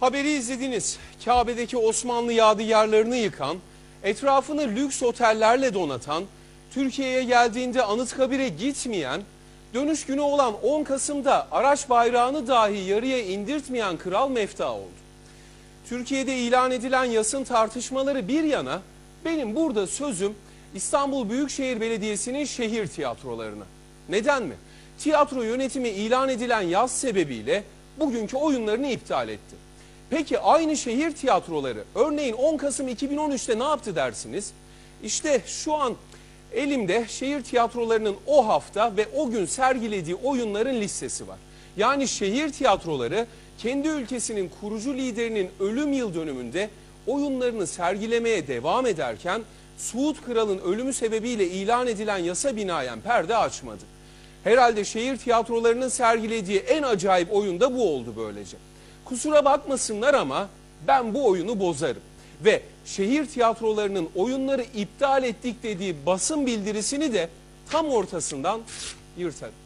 Haberi izlediniz. Kabe'deki Osmanlı yadigarlarını yıkan, etrafını lüks otellerle donatan, Türkiye'ye geldiğinde Anıtkabir'e gitmeyen, dönüş günü olan 10 Kasım'da araç bayrağını dahi yarıya indirtmeyen kral mefta oldu. Türkiye'de ilan edilen yasın tartışmaları bir yana benim burada sözüm İstanbul Büyükşehir Belediyesi'nin şehir tiyatrolarına. Neden mi? Tiyatro yönetimi ilan edilen yaz sebebiyle bugünkü oyunlarını iptal etti. Peki aynı şehir tiyatroları örneğin 10 Kasım 2013'te ne yaptı dersiniz? İşte şu an elimde şehir tiyatrolarının o hafta ve o gün sergilediği oyunların listesi var. Yani şehir tiyatroları kendi ülkesinin kurucu liderinin ölüm yıl dönümünde oyunlarını sergilemeye devam ederken Suud Kral'ın ölümü sebebiyle ilan edilen yasa binaen perde açmadı. Herhalde şehir tiyatrolarının sergilediği en acayip oyun da bu oldu böylece. Kusura bakmasınlar ama ben bu oyunu bozarım. Ve şehir tiyatrolarının oyunları iptal ettik dediği basın bildirisini de tam ortasından yırtarım.